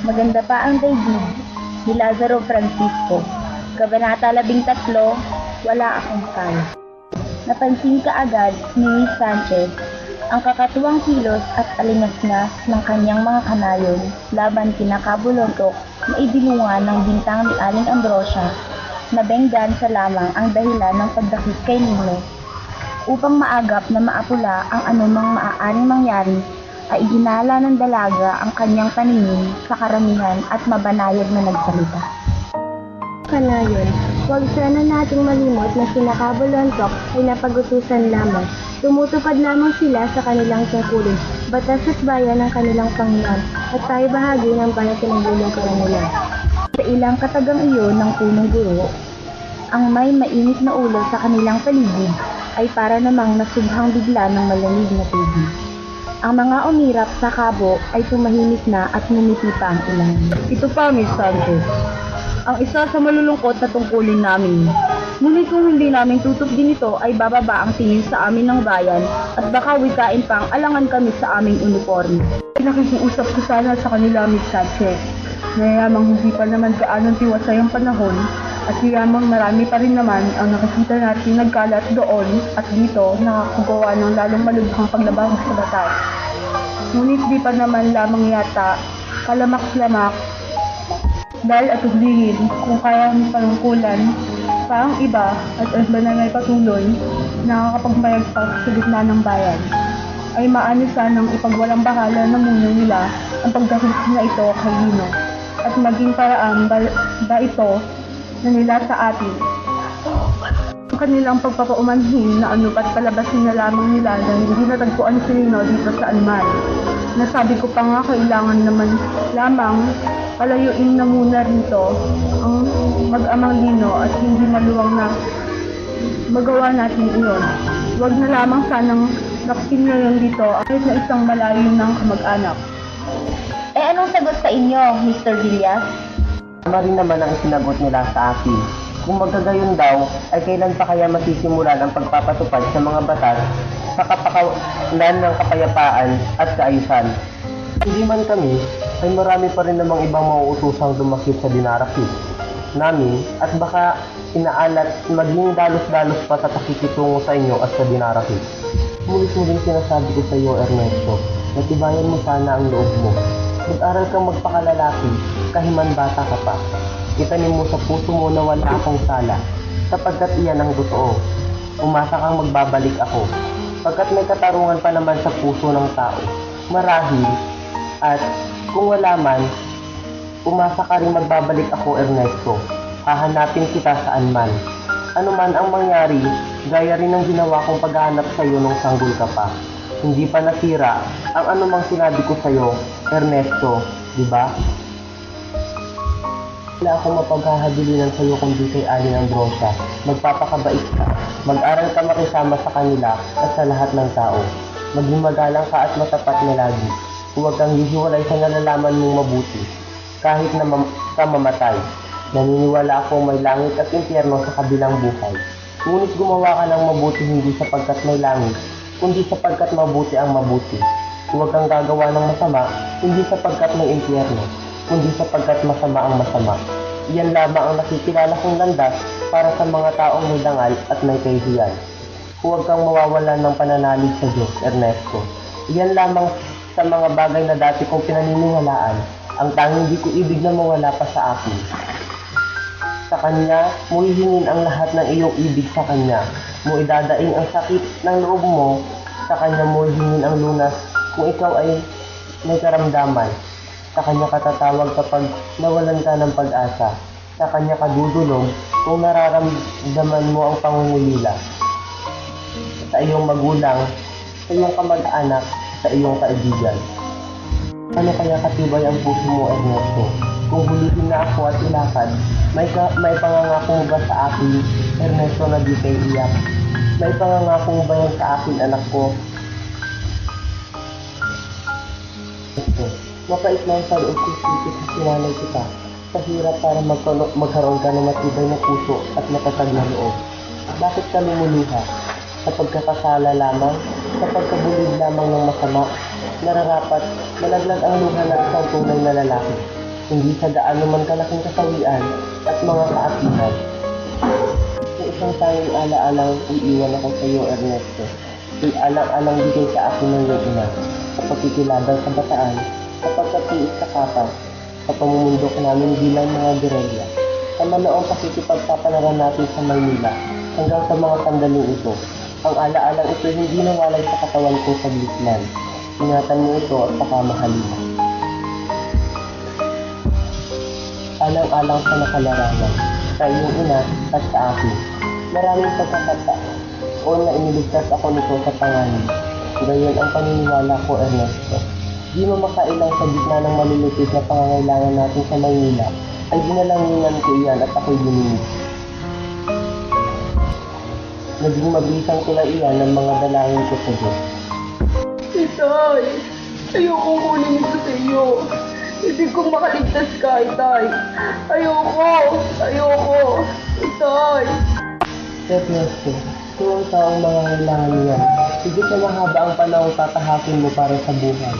Maganda pa ang daigdig ni Lazaro Francisco. Kabanata 13, wala akong kaya. Napansin ka agad ni Miss Sanchez ang kakatuwang kilos at alingasngas ng kanyang mga kanayon laban kina Kabulontok na ibinunga ng bintang ni Aling Ambrosia na benggan sa lamang ang dahilan ng pagdakip kay Nino. Upang maagap na maapula ang anumang maaaring mangyari, ay iginala ng dalaga ang kanyang paningin sa karamihan at mabanayad na nagsalita. Kanayon, huwag sana nating malimot na sina Kabulontok ay napagutusan lamang. Tumutupad lamang sila sa kanilang tungkulin, batas at bayan ng kanilang Panginoon, at tayo bahagi ng bayan pinagbulong nila. Sa ilang katagang iyon ng punong guro, ang may mainit na ulo sa kanilang paligid ay para namang nasubhang bigla ng malamig na tubig. Ang mga umirap sa kabo ay tumahimik na at ngumiti pa ang ilan. Ito pa, Miss Sanchez. Ang isa sa malulungkot na tungkulin namin. Ngunit kung hindi namin tutupdin ito ay bababa ang tingin sa amin ng bayan at baka wikain pang alangan kami sa aming uniforme. Nakikiusap ko sana sa kanila, Miss Sanchez. Nayamang hindi pa naman gaanong tiwasay ang panahon at yamang marami pa rin naman ang nakikita natin nagkalat doon at dito nakakagawa ng lalong malubhang paglabag sa batas. Ngunit di pa naman lamang yata kalamak-lamak dahil at uglihin kung kaya ang panungkulan pa ang iba at ang banal na patuloy nakakapagmayag pa sa gitna ng bayan ay maano sanang ipagwalang bahala na muna nila ang pagdahil na ito kay Lino at maging paraan ba, ba ito na nila sa atin ang kanilang pagpapaumanhin na ano at palabasin na lamang nila na hindi natagpuan si Lino dito sa Alman. Nasabi ko pa nga kailangan naman lamang palayuin na muna rito ang mag-amang Lino at hindi maluwang na magawa natin iyon. Huwag na lamang sanang nakpin ngayon dito kahit na isang malayo ng kamag-anak. Eh anong sagot sa inyo, Mr. Villas? Tama rin naman ang sinagot nila sa akin. Kung magagayon daw, ay kailan pa kaya masisimulan ang pagpapatupad sa mga batas sa kapakanan ng kapayapaan at kaayusan. Hindi man kami, ay marami pa rin namang ibang mauutusang dumakit sa dinarakit namin at baka inaalat maging dalos-dalos pa sa pakikitungo sa inyo at sa dinarakit. Mulit mo din sinasabi ko sa iyo, Ernesto, na tibayan mo sana ang loob mo. Mag-aral kang magpakalalaki, kahiman bata ka pa. Itanim mo sa puso mo na wala akong sala, sapagkat iyan ang totoo. Umasa kang magbabalik ako, pagkat may katarungan pa naman sa puso ng tao. Marahil, at kung wala man, umasa ka rin magbabalik ako, Ernesto. Hahanapin kita saan man. Ano man ang mangyari, gaya rin ng ginawa kong paghahanap sa iyo nung sanggol ka pa. Hindi pa nasira ang anumang sinabi ko sa iyo, Ernesto, di ba? Wala akong mapaghahabilinan sa iyo kundi kay Aling Ambrosia. Magpapakabait ka. Mag-aral ka makisama sa kanila at sa lahat ng tao. Maging magalang ka at matapat na lagi. Huwag kang hihiwalay sa nalalaman mong mabuti. Kahit na mam- ka mamatay. Naniniwala akong may langit at impyerno sa kabilang buhay. Ngunit gumawa ka ng mabuti hindi sapagkat may langit, kundi sapagkat mabuti ang mabuti. Huwag kang gagawa ng masama, hindi sapagkat may impyerno, kundi sapagkat masama ang masama. Iyan lamang ang nakikilala kong landas para sa mga taong may dangal at may kahihiyan. Huwag kang mawawalan ng pananalig sa Diyos, Ernesto. Iyan lamang sa mga bagay na dati kong pinaniniwalaan, ang tanging di ko ibig na mawala pa sa akin. Sa Kanya, mo ang lahat ng iyong ibig sa Kanya. Mo idadaing ang sakit ng loob mo, sa Kanya mo hihingin ang lunas kung ikaw ay may karamdaman. Sa Kanya katatawag kapag nawalan ka ng pag-asa. Sa Kanya kadudulog kung nararamdaman mo ang pangungulila. Sa iyong magulang, sa iyong kamag-anak, sa iyong kaibigan. Ano kaya katibay ang puso mo, Ernesto? Kung hulihin na ako at ilakad, may, ka, may pangangako ba sa akin, Ernesto, na di? May pangangako ba yan sa akin, anak ko? Mapait lang sa loob ko sipit at sinanay kita. Sa para magkaroon, magkaroon ka ng matibay na puso at matatag na loob. Bakit ka lumuluha? Sa pagkakasala lamang? Sa pagkabulid lamang ng masama? Nararapat, malaglag ang luha ng isang tunay na lalaki. hindi sa gaano man kalaking kasawian at mga kaapihan. Sa isang tanging ala-alang iiwan ako sa iyo, Ernesto. Ay alang-alang bigay sa akin ng iyong ina. Sa pagkikilabang sa bataan, pagkatiis sa kapal, sa pamumundok namin bilang mga gererya. Sa manoong pakikipagpapalaran natin sa Maynila hanggang sa mga sandaling ito. Ang ala-alang ito hindi nawalay sa katawan ko sa Blislan. Ingatan mo ito at pakamahalin mo. Alang-alang sa nakalarawan, sa iyong ina at sa akin. Maraming pagkakataon o na iniligtas ako nito sa pangalan. Gayon ang paniniwala ko, Ernesto. Di mo makailang sa gitna ng malulupit na pangangailangan natin sa Maynila, ay dinalanginan ko iyan at ako'y bininig. Naging mabisang tula iyan ng mga dalangin ko sa Diyos. Itay, ayoko kunin ito sa iyo. Hindi ko makaligtas ka, Itay. Ayoko, ayoko. Itay. Ernesto, kung ang taong mga kailangan niya, higit na mahaba ang panahon tatahakin mo para sa buhay.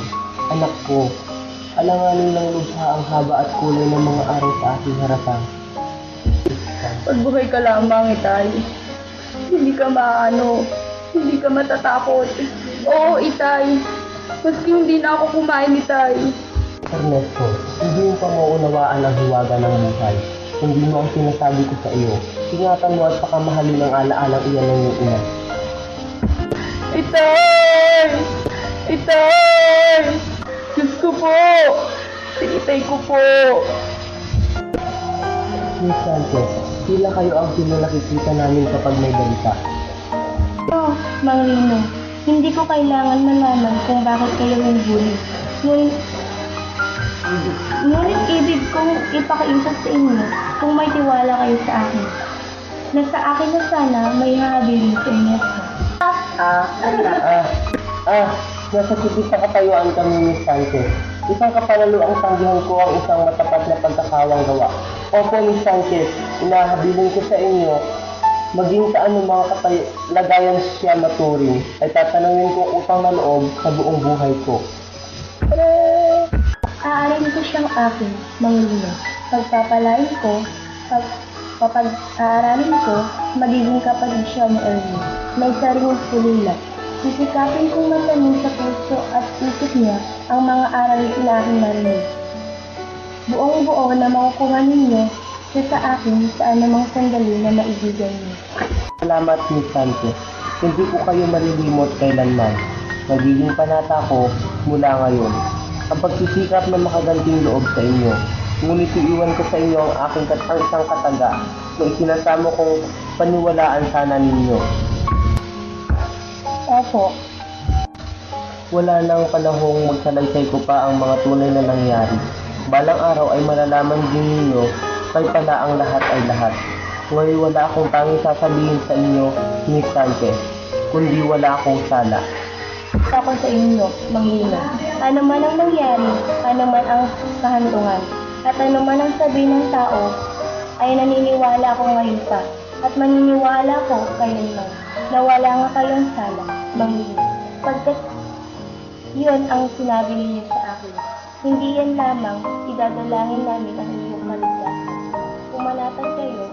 Anak ko, alanganin ng lubha ang haba at kulay ng mga araw sa aking harapan. Pagbuhay ka lamang, Itay. Hindi ka maano, hindi ka matatakot. Oo, Itay. Maski hindi na ako kumain, Itay. Ernesto, hindi mo pa mauunawaan ang hiwaga ng buhay. Hindi mo ang sinasabi ko sa iyo. Ingatan mo at pakamahalin ang alaalang iyan ng iyong ina. Itay! Itay! Po! Si Itay ko po! Miss Sanchez, tila kayo ang pinakikita namin kapag may balita. Oh, Mang Lino, hindi ko kailangan malaman kung bakit kayo nabully. Ngunit, ngunit ibig kong ipakita sa inyo kung may tiwala kayo sa akin. Na sa akin na sana may hahabilin sa inyo. Ah, ah, ah, nasa tipid sa katayuan kami, Miss Sanchez. Isang kapalalo ang tanggihan ko ang isang matapat na pagkakawang gawa. Opo, Miss Sanchez, inahabilin ko sa inyo, maging sa anumang katay lagayan siya maturing, ay tatanungin ko utang na loob sa buong buhay ko. Aarin ko siyang akin, Mang Lino. Pagpapalain ko, pag papag-aaralin ko, magiging kapatid siya Ernie. May sariling pulila. Sisikapin kong matanim sa puso at isip niya ang mga aral na aking narinig. Buong buo na makukuha ninyo siya sa akin sa anumang sandali na maibigay niyo. Salamat, Miss Sanchez. Hindi ko kayo marilimot kailanman. Magiging panata ko mula ngayon. Ang pagsisikap na makaganting loob sa inyo. Ngunit iiwan ko sa inyo ang aking kat ang isang kataga na isinasamo kong paniwalaan sana ninyo. Opo, Wala nang panahong magsalaysay ko pa ang mga tunay na nangyari. Balang araw ay malalaman din ninyo kay pala ang lahat ay lahat. Ngayon wala akong tanging sasabihin sa inyo, Miss Sanchez, kundi wala akong sala. ako sa inyo, Mang Lino. Ano man ang mangyari, ano man ang kahandungan, at ano man ang sabihin ng tao, ay naniniwala ako ngayon pa, at maniniwala ko kailanman, na wala nga kayong sala, yun ang sinabi ninyo sa akin. Hindi yan lamang idadalangin namin ang inyong kaligtasan. Pumanatag kayo